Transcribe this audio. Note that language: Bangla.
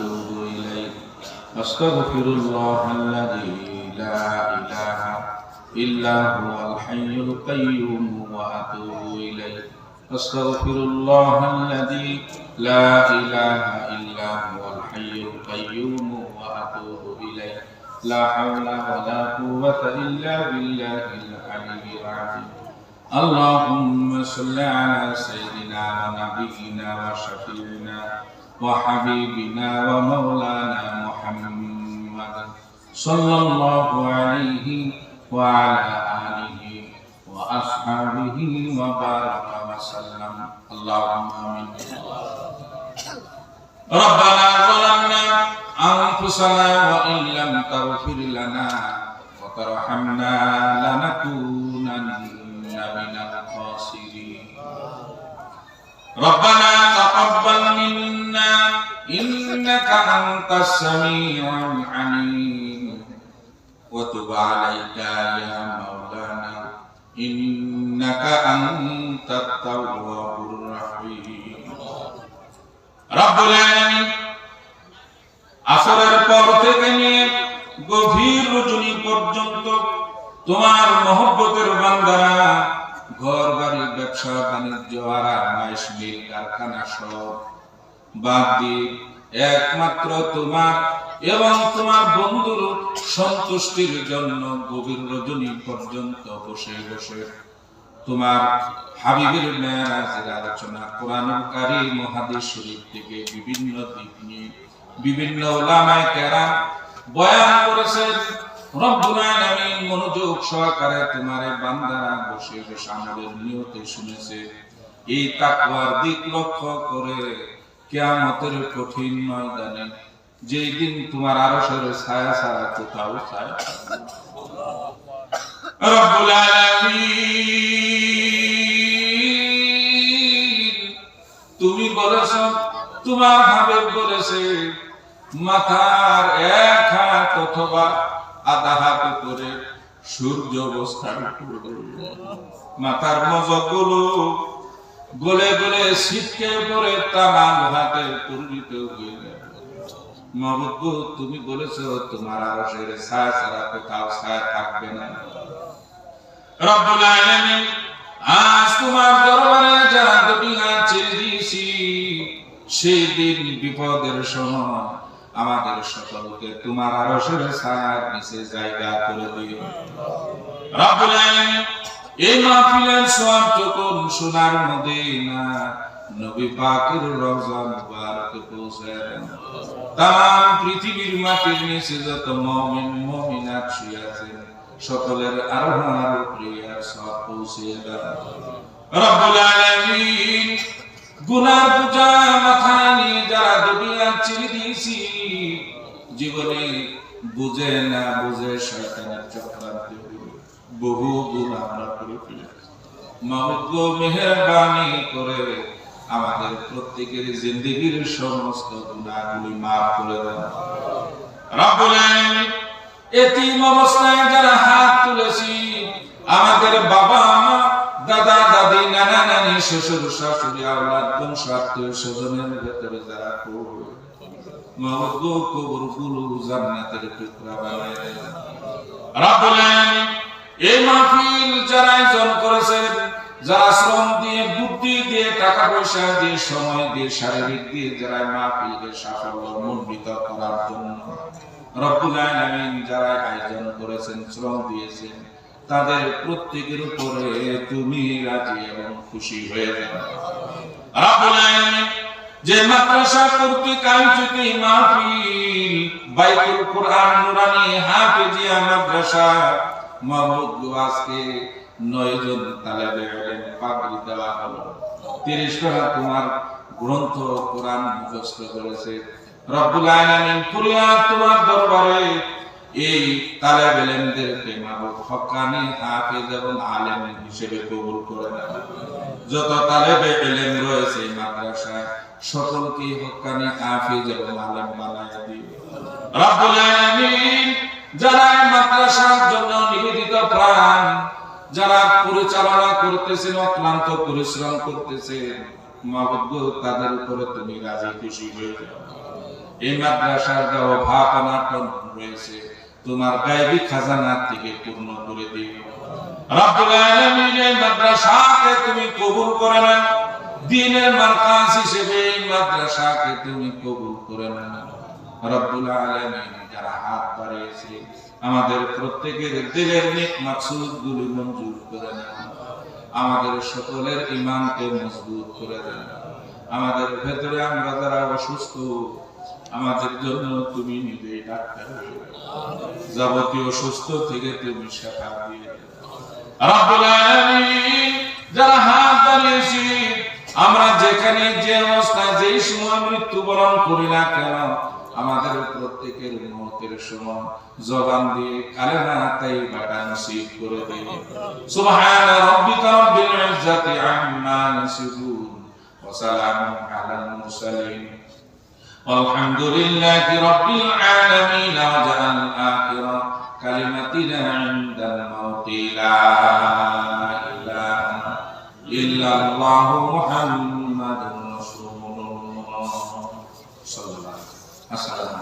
وأتوب إليه أستغفر الله الذي لا إله إلا هو الحي القيوم وأتوب إليه أستغفر الله الذي لا إله إلا هو الحي القيوم وأتوب إليه لا حول ولا قوة إلا بالله العلي العظيم. اللهم صل على سيدنا ونبينا وشفيعنا وحبيبنا ومولانا محمد صلى الله عليه وعلى آله وأصحابه وبارك وسلم اللهم آمين ربنا ظلمنا أنفسنا وإن لم تغفر لنا وترحمنا لنكونن من الخاسرين ربنا تقبل منا إنك أنت السميع العليم وتب عليك يا مولانا إنك أنت التواب الرحيم رب العالمين আসরের পর থেকে নিয়ে গভীর রজনী পর্যন্ত তোমার মহব্বতের বান্দারা ঘর বাড়ি ব্যবসা বাণিজ্য আর আরামাইশ মিল কারখানা সব বাদ দিয়ে একমাত্র তোমার এবং তোমার বন্ধুর সন্তুষ্টির জন্য গভীর রজনী পর্যন্ত বসে বসে। তোমার হাবিবের মেয়ারাজের আলোচনা কোরআনুল কারীম শরীফ থেকে বিভিন্ন দিক নিয়ে বিভিন্ন ওলামায়ে কেরাম বয়ান করেছেন। রব্বুল আলামিন মনোযোগ সহকারে তোমার বান্দারা বসে বসে আমাদের নিয়তে শুনেছে। এই তাকওয়ার দিক লক্ষ্য করে কিয়ামতের কঠিন ময়দানে। যেই দিন তোমার আরশের ছায়া ছাড়া কোথাও ছায়া তুমি বলেছ, তোমার হাবিব বলেছে, মাথার এক হাত অথবা আধা হাত করে সূর্য অবস্থান মাথার মজগুলো গলে গলে শীতকে পরে তামাম হাতে পরিণত হয়ে মহবুব তুমি বলেছ, তোমার আরশের ছায়া ছাড়া কোথাও ছায়া থাকবে না। রব্বুল আলামিন, আজ তোমার দরবারে যারা ছেড়ে দিয়েছি, সেই দিন বিপদের সময় আমাদের সকলকে তোমার আরশের ছায়ার নিচে জায়গা করে দিও। রব্বুল আলামিন এই মাহফিলের সওয়াব সোনার নবী পাকের মুবারকে পৌঁছে তাম পৃথিবীর মাটির নিচে যত মুমিন, মুমিনাত শুয়ে আছেন, সকলের আরোহণার প্রিয়ার সব দেন। রব্বুল আলামিন গুনার পূজা মাথা নিয়ে যারা দুনিয়া ছেড়ে দিয়েছি, জীবনে বুঝে না বুঝে শয়তানের চক্রান্তে বহু গুণ আমরা আমাদের প্রত্যেকের জিন্দগির সমস্ত গুণাগুলি মাফ করে দেন। অবস্থায় যারা হাত তুলেছি, আমাদের বাবা, মা, দাদা, দাদি, নানা, নানি, শ্বশুর, শাশুড়ি, আওলাদ বংশ আত্মীয় স্বজনের ভেতরে যারা করবে কবরগুলো জান্নাতের টুকরা বানায় আলামিন এই মাহফিল যারা আয়োজন করেছেন, যারা শ্রম দিয়ে, বুদ্ধি দিয়ে, টাকা পয়সা দিয়ে, সময় দিয়ে, শারীরিক দিয়ে যারা মাহফিলকে সাফল্য মণ্ডিত করার জন্য রব্বুল আলামিন যারা আয়োজন করেছেন, শ্রম দিয়েছেন, তাদের প্রত্যেকের উপরে তুমি রাজি এবং খুশি হয়ে যাও। রব্বুল আলামিন যে মাদ্রাসা কর্তৃক আয়োজিত মাহফিল বাইতুল কোরআন নুরানি হাফেজিয়া মাদ্রাসা মাহমুদ আজকে নয় জন তালেবে দেওয়া হলো। তোমার গ্রন্থ কোরআন করেছে। রব্বুল তোমার দরবারে এই হাফেজ এবং আলেম হিসেবে কবুল করে যত তালেবে ইলম রয়েছে মাদ্রাসায়, সকলকে হক্কানি হাফেজ এবং আলেম বানায় রব্বুল যারা মাদ্রাসার জন্য নিবেদিত যারা পরিচালনা করতেছেন, অক্লান্ত পরিশ্রম করতেছেন তাদের উপরে তুমি রাজি খুশি হয়ে যাও। এই মাদ্রাসার যা অভাব অনাটন রয়েছে। তোমার গায়েবী খাজানা থেকে পূর্ণ করে দিও। মাদ্রাসাকে তুমি কবুল করে নাও। দ্বীনের মার্কাজ হিসেবে এই মাদ্রাসাকে তুমি কবুল করে নাও। রব্বুল আলামিন যারা হাত বাড়িয়েছে আমাদের প্রত্যেকের দিলের নেক মাকসুদ গুলি মঞ্জুর করে নাও আমাদের সকলের ইমানকে মজবুত করে দেন। আমাদের ভেতরে আমরা যারা অসুস্থ, আমাদের জন্য তুমি নিজেই ডাক্তার যাবতীয় সুস্থ থেকে তুমি শেখা দিয়ে। যারা হাত বাড়িয়েছি, আমরা যেখানে যে অবস্থায় যেই সময় মৃত্যুবরণ করি না কেন আমাদের প্রত্যেকের মতের সময় জবান দিয়ে কালেমা তাই বাটা নসিব করে দিই সুবহান রাব্বিকা রাব্বিল ইজ্জাতি আম্মা ইয়াসিফুন ওয়া সালামুন আলাল মুরসালিন والحمد لله رب العالمين وجعل آخر كلمتنا عند الموت لا إله إلا الله محمد 他杀了他